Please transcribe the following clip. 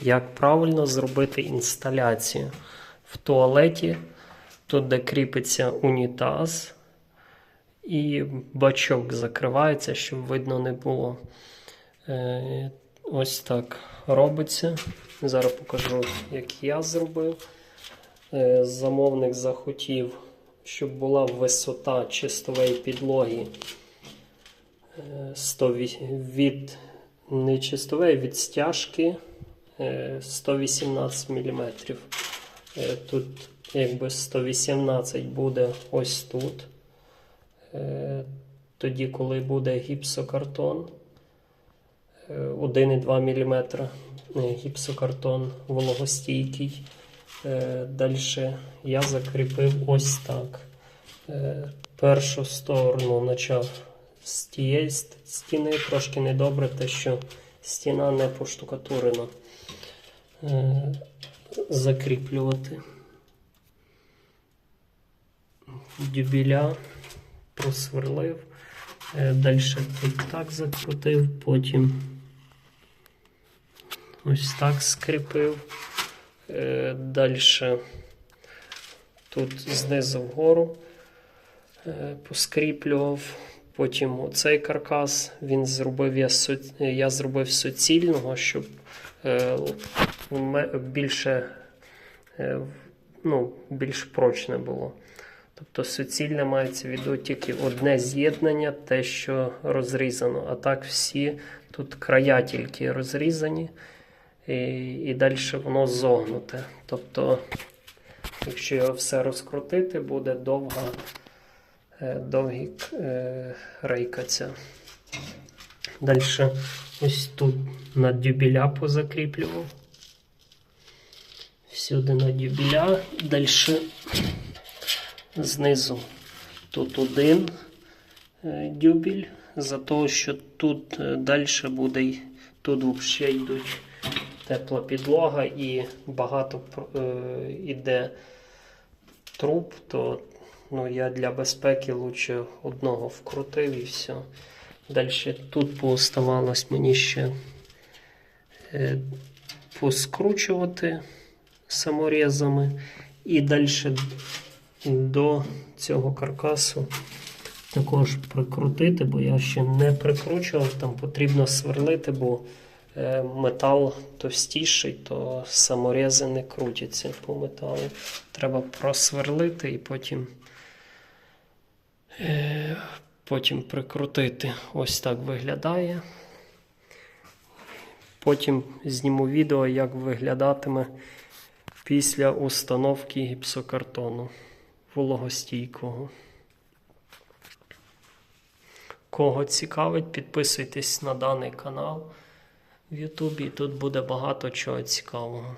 як правильно зробити інсталяцію в туалеті, тут де кріпиться унітаз, і бачок закривається, щоб видно не було. Е, Ось так робиться. Зараз покажу, як я зробив. Е, Замовник захотів, щоб була висота чистової підлоги е, 100 від не чистової, від стяжки 118 мм. Тут якби 118 буде ось тут. Е, Тоді, коли буде гіпсокартон, е, 1,2 мм гіпсокартон вологостійкий. Далі я закріпив ось так. Е, Першу сторону почав з тієї стіни, трошки недобре, те, що стіна не поштукатурена. Е, Закріплювати. Дюбіля просверлив. Далі тут так закрутив, потім ось так скріпив. Далі тут знизу вгору е, поскріплював. Потім оцей каркас він зробив я, я зробив суцільного, щоб е, більше, е, ну, більш прочне було. Тобто суцільне мається в виду тільки одне з'єднання, те, що розрізано. А так всі тут края тільки розрізані, і, і далі воно зогнуте. Тобто, якщо його все розкрутити, буде довга, довгі е, рейка ця. Далі ось тут на дюбіля позакріплював. Всюди на дюбіля. Далі знизу тут один е, дюбель, за того, що тут далі буде, тут взагалі йдуть тепла підлога і багато е, іде труб, то ну, я для безпеки лучше одного вкрутив і все. Далі тут пооставалось мені ще е, поскручувати саморезами. І далі до цього каркасу також прикрутити, бо я ще не прикручував, там потрібно сверлити, бо е, метал товстіший, то саморези не крутяться по металу. Треба просверлити і потім, потім прикрутити. Ось так виглядає. Потім зніму відео, як виглядатиме після установки гіпсокартону вологостійкого. Кого цікавить, підписуйтесь на даний канал в Ютубі, тут буде багато чого цікавого.